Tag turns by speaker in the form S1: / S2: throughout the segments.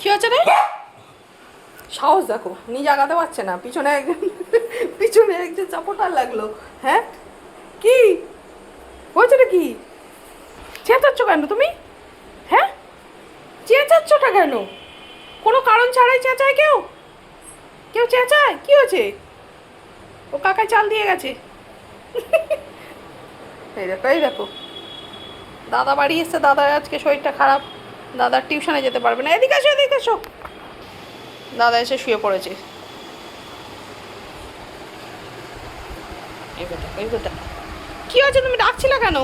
S1: কি হচ্ছে রে? সাহস দেখো, নিজে আগাতে পারছে না। পিছনে একজন পিছনে একজন চাপটার লাগল হ্যাঁ? কি? হয়েছে রে কি? চেঁচাচ্ছ কেন তুমি? হ্যাঁ? চেঁচাচ্ছটা কেন? কোনো কারণ ছাড়াই চেঁচায় কেউ? কেউ চেঁচায়? কি হয়েছে? ও কাকায় চাল দিয়ে গেছে। এই দেখো এই দেখো। দাদা বাড়ি এসছে দাদা আজকে শরীরটা খারাপ। দাদার টিউশনে যেতে পারবে না। এদিকে আসো এদিকে আসো দাদা এসে শুয়ে পড়েছে। কি হয়েছে? তুমি ডাকছিলে কেন?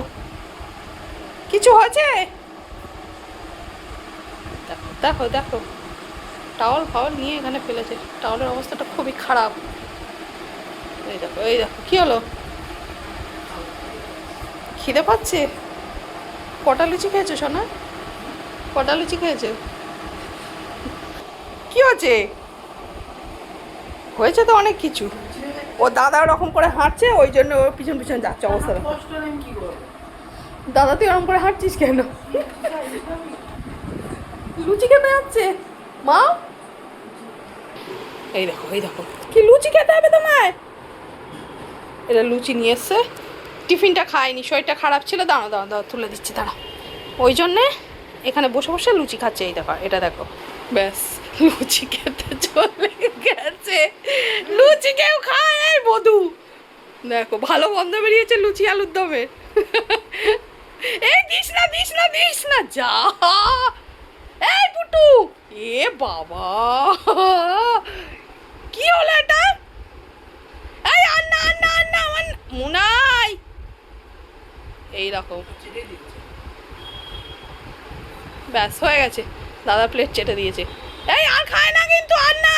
S1: কিছু হয়েছে? দেখো দেখো। টাওয়াল ফাওয়াল নিয়ে এখানে ফেলেছে। টাওয়ালের অবস্থাটা খুবই খারাপ। এই দেখো এই দেখো, কি হলো? খিদে পাচ্ছে? কটা লুচি খেয়েছো, সোনা? কটা লুচি খেয়েছে? কি হয়েছে? হয়েছে তো অনেক কিছু। ও দাদা ওরকম করে হাঁটছে ওই জন্য ওর পিছন পিছন যাচ্ছে
S2: করব?
S1: দাদা তুই ওরকম করে হাঁটছিস কেন? লুচি খেতে যাচ্ছে। মা? এই দেখো এই দেখো। কি লুচি খেতে হবে তোমায়? এটা লুচি নিয়ে এসছে। টিফিনটা খায়নি শরীরটা খারাপ ছিল। দাঁড়া দাঁড়া দাঁড়া তুলে দিচ্ছি দাঁড়া ওই জন্যে এখানে বসে বসে লুচি খাচ্ছে, এই দেখো, এটা দেখো। ব্যাস, লুচি খেতে চলে গেছে। লুচি কেউ খায়, এই বধু। দেখো, ভালো গন্ধ বেরিয়েছে লুচি আলুর দমের এই দিস না দিস না দিস না, যা। এই পুটু, এ বাবা। কি হলো এটা? এই আন্না আন্না আন্না মুনাই। এই রকম ব্যাস, হয়ে গেছে। দাদা প্লেট চেটে দিয়েছে। এই, আর খায় না কিন্তু, আর না।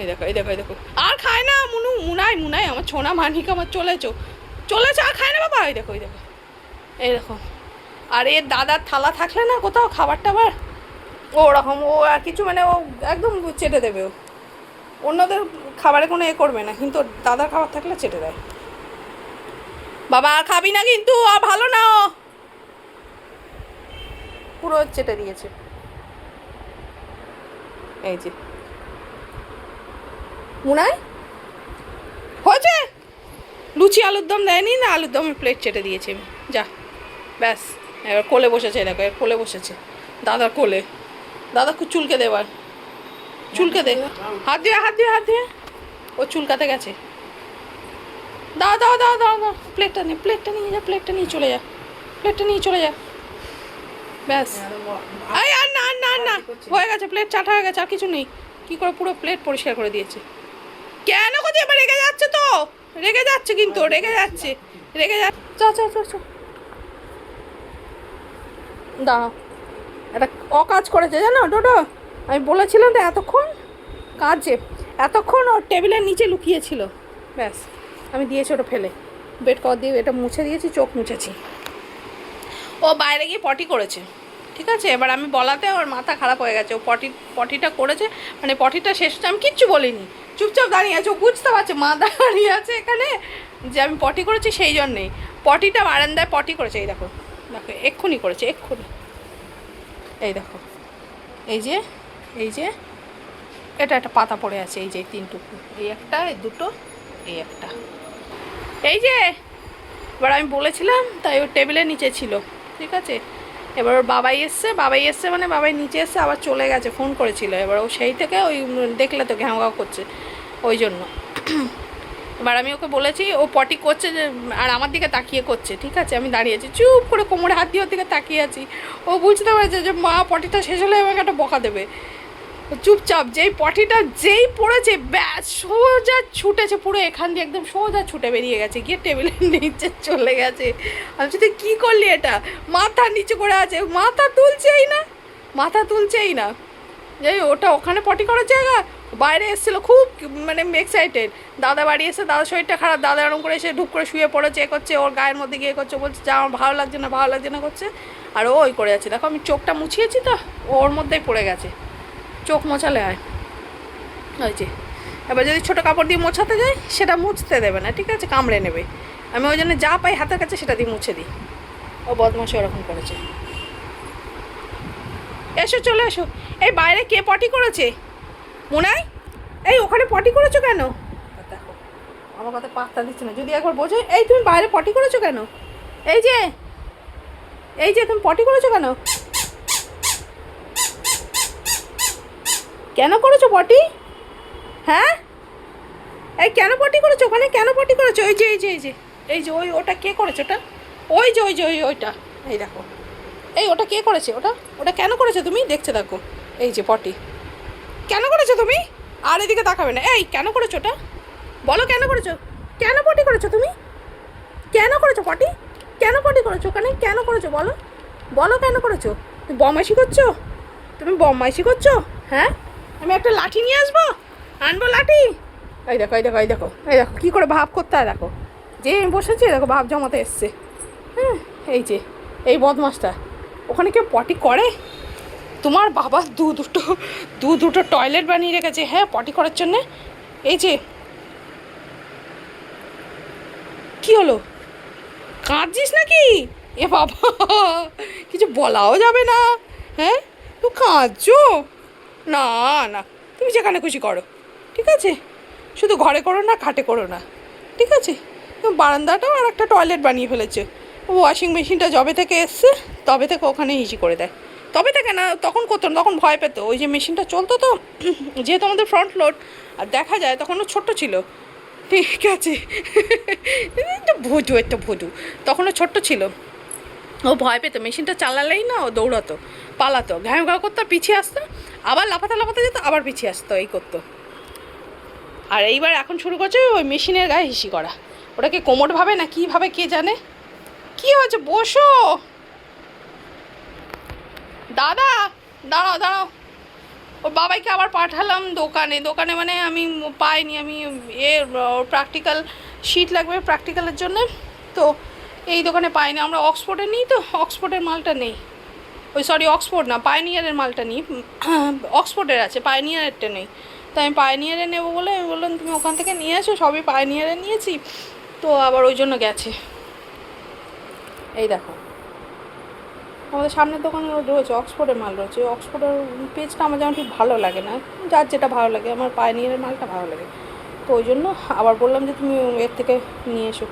S1: এই দেখো এই দেখো এই দেখো। আর খায় না, মুনু, মুনাই মুনাই, আমার ছোনা মানিক, আমার চলেছো। চলেছে, আর খায় না বাবা? এই দেখো এই দেখো। এই দেখো। আর এর দাদার থালা থাকলে না কোথাও খাবার টাবার? ওরকম, ও আর কিছু মানে ও একদম চেটে দেবে ও। অন্যদের খাবারে কোনো এ করবে না, কিন্তু দাদার খাবার থাকলে চেটে দেয়। বাবা, আর খাবি না কিন্তু, আর ভালো না পুরো চেটে দিয়েছে। এই যে। মুনাই? হয়েছে? লুচি, আলুর দম দেয়নি না? আলুর দমের প্লেট চেটে দিয়েছে আমি। যা, ব্যাস। এবার কোলে বসেছে দেখো, এর কোলে বসেছে। দাদার কোলে। দাদা খুব চুলকে দেবার চুলকে দে। হাত দিয়ে হাত দিয়ে হাত দিয়ে। ও চুলকাতে গেছে। দাও দাও দাও দাও দাও প্লেটটা নিয়ে প্লেটটা নিয়ে যা প্লেটটা নিয়ে চলে যা। প্লেটটা নিয়ে চলে যা। ব্যাস। এই আর না আর না আর না। হয়ে গেছে প্লেট চাটা হয়ে গেছে আর কিছু নেই। কি করে পুরো প্লেট পরিষ্কার করে দিয়েছে? কেন করছে এবার রেগে যাচ্ছে তো? রেগে যাচ্ছে কিন্তু রেগে যাচ্ছে রেগে যাচ্ছে চ চ চ চ দাঁড়াও। একটা অকাজ করেছে জানো ডোডো? আমি বলেছিলাম তো এতক্ষণ কাজে। এতক্ষণ ওর টেবিলের নিচে লুকিয়েছিল। ব্যাস আমি দিয়েছি ওটা ফেলে। বেড কভার দিয়ে এটা মুছে দিয়েছি চোখ মুছেছি। ও বাইরে গিয়ে পটি করেছে। ঠিক আছে? এবার আমি বলাতে ওর মাথা খারাপ হয়ে গেছে। ও পটি, পটিটা করেছে। মানে পটিটা শেষ আমি কিচ্ছু বলিনি। চুপচাপ দাঁড়িয়ে আছে। ও বুঝতে পারছে, মা দাঁড়িয়ে আছে এখানে যে আমি পটি করেছি সেই জন্যেই। পটিটা বারান্দায় পটি করেছে। এই দেখো। দেখো, এক্ষুনি করেছে, এক্ষুনি। এই দেখো। এই যে এই যে, এটা একটা পাতা পড়ে আছে। এই যে তিনটুকু এই একটা, এই দুটো, এই একটা। এই যে, এবার আমি বলেছিলাম, তাই ওর টেবিলের নিচে ছিল। ঠিক আছে? এবার ওর বাবাই এসছে বাবাই এসছে মানে বাবাই নিচে এসছে আবার চলে গেছে ফোন করেছিল। এবার ও সেই থেকে ওই দেখলে তো ঘ্যাও করছে, ওই জন্য। এবার আমি ওকে বলেছি, ও পটি করছে যে, আর আমার দিকে তাকিয়ে করছে, ঠিক আছে? আমি দাঁড়িয়ে আছি, চুপ করে কোমরে হাত দিয়ে ওর দিকে তাকিয়ে আছি। ও বুঝতে পারছে যে, মা, পটিটা শেষ হলে আমাকে একটা বকা দেবে। চুপচাপ, যেই পটিটা যেই পড়েছে, ব্যাস সোজা ছুটেছে, পুরো এখান দিয়ে একদম সোজা ছুটে বেরিয়ে গেছে, গিয়ে টেবিলের নিচে চলে গেছে। আমি যদি কী করলি এটা? মাথা নিচে করে আছে, মাথা তুলছেই না, মাথা তুলছেই না। যাই ওটা ওখানে পটি করার জায়গা? বাইরে এসেছিল খুব মানে এক্সাইটেড দাদা বাড়ি এসে দাদা শরীরটা খারাপ, দাদা এরকম করে এসে ঢুক করে শুয়ে পড়েছে, এ করছে, ওর গায়ের মধ্যে গিয়ে করছে, বলছে, যা, আমার ভালো লাগছে না, ভালো লাগছে না করছে। আর ওই করে যাচ্ছে দেখো, আমি চোখটা মুছিয়েছি তো, ওর মধ্যেই পড়ে গেছে। চোখ মোছালে হয়। ওই যে এবার যদি ছোটো কাপড় দিয়ে মোছাতে যাই, সেটা মুছতে দেবে না, ঠিক আছে? কামড়ে নেবে। আমি ওই জন্য যা পাই হাতের কাছে সেটা দিয়ে মুছে দিই। ও বদমাসে ওরকম করেছে। এসো, চলে এসো। এই বাইরে কে পটি করেছে? মোনাই? এই ওখানে পটি করেছ কেন? দেখো, আমার কথা পাত্তা দিচ্ছে না। যদি একবার বোঝো, এই তুমি বাইরে পটি করেছ কেন? এই যে এই যে তুমি পটি করেছ কেন? কেন করেছ পটি? হ্যাঁ? এই কেন পটি করেছ? ওখানে কেন পটি করেছ? এই যে এই যে এই যে এই যে, ওই ওটা কে করেছে ওটা? ওই যে ওই যে, ওই ওইটা। এই দেখো। এই ওটা কে করেছে? ওটা? ওটা কেন করেছ তুমি? দেখছে, দেখো। এই যে পটি। কেন করেছ তুমি? আর এদিকে তাকাবে না। এই, কেন করেছ ওটা? বলো কেন করেছ? কেন পটি করেছ তুমি? কেন করেছ পটি? কেন পটি করেছ ওখানে? কেন করেছ? বলো। বলো কেন করেছ? তুমি বমাইশি করছ? তুমি বমাইশি করছ? হ্যাঁ? আমি একটা লাঠি নিয়ে আসব? আনব লাঠি? এই দেখো এই দেখো এই দেখো এই দেখো, কী করে ভাব করতে হয় দেখো। যে আমি বসেছি, দেখো, ভাব জমাতে এসছে। হ্যাঁ এই যে, এই বদমাসটা। ওখানে কেউ পটি করে? তোমার বাবা দু দুটো দু দুটো টয়লেট বানিয়ে রেখেছে হ্যাঁ পটি করার জন্যে? এই যে, কি হলো? কাঁদছিস নাকি? এ বাবা, কিছু বলাও যাবে না হ্যাঁ? তো কাঁদছো? না না, তুমি যেখানে খুশি করো, ঠিক আছে? শুধু ঘরে করো না, খাটে করো না। ঠিক আছে? বারান্দাটাও আর একটা টয়লেট বানিয়ে ফেলেছে। ওয়াশিং মেশিনটা যবে থেকে এসছে, তবে থেকে ওখানে হিসি করে দেয়। তবে থেকে না, তখন করতো না, তখন ভয় পেতো। ওই যে মেশিনটা চলতো তো, যেহেতু আমাদের ফ্রন্ট লোড আর দেখা যায় তখন ও ছোট্ট ছিল। ঠিক আছে? ভুজু একটা ভুজু তখন ও ছোট্ট ছিল। ও ভয় পেতো মেশিনটা চালালেই না ও দৌড়াতো, পালাতো। ঘাম ঘা করতো পিছিয়ে আসতো। আবার লাফাতে লাফাতে যেত, আবার পিছিয়ে আসতো, এই করতো। আর এইবার এখন শুরু করছে ওই মেশিনের গায়ে হিসি করা। ওটাকে কোমর ভাবে না কী ভাবে কে জানে? কি হয়েছে? বসো। দাদা, দাঁড়াও দাঁড়াও। ওর বাবাইকে আবার পাঠালাম দোকানে। দোকানে মানে আমি পাইনি, আমি এ প্র্যাকটিক্যাল শিট লাগবে প্র্যাকটিক্যালের জন্য। তো এই দোকানে পাইনি। আমরা অক্সফোর্ডে নিই তো? অক্সফোর্ডের মালটা নেই। ওই সরি অক্সফোর্ড না পাইনিয়ারের মালটা নিই। অক্সফোর্ডের আছে পাইনিয়ারেরটা নেই। তো আমি পাইনিয়ারে নেব বলে আমি বললাম, তুমি ওখান থেকে নিয়ে আসো সবই পাইনিয়ারে নিয়েছি। তো আবার ওই জন্য গেছে। এই দেখো। আমাদের সামনের দোকানে রয়েছে, অক্সফোর্ডের মাল রয়েছে। অক্সফোর্ডের পেজটা আমার যেমন ঠিক ভালো লাগে না, যার যেটা ভালো লাগে, আমার পাইনিয়ারের মালটা ভালো লাগে। তো ওই জন্য আবার বললাম যে, তুমি এর থেকে নিয়ে এসো।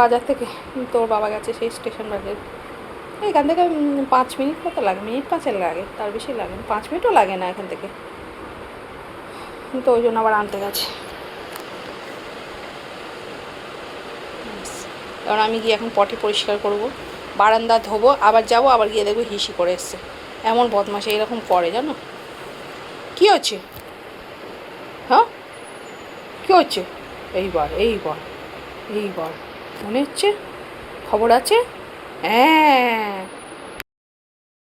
S1: বাজার থেকে তোর বাবা গেছে সেই স্টেশন বাজার এখান থেকে পাঁচ মিনিট মতো লাগে, মিনিট পাঁচের লাগে, তার বেশি লাগে পাঁচ মিনিটও লাগে না এখান থেকে। তো ওই জন্য আবার আনতে গেছে। কারণ আমি গিয়ে এখন পটি পরিষ্কার করব, বারান্দা ধোবো, আবার যাব, আবার গিয়ে দেখব হিসি করে এসছে। এমন বদমাসে এরকম করে, জানো? কী হচ্ছে? হ্যাঁ? কী হচ্ছে? এইবার এইবার এইবার। মনে হচ্ছে? খবর আছে? হ্যাঁ।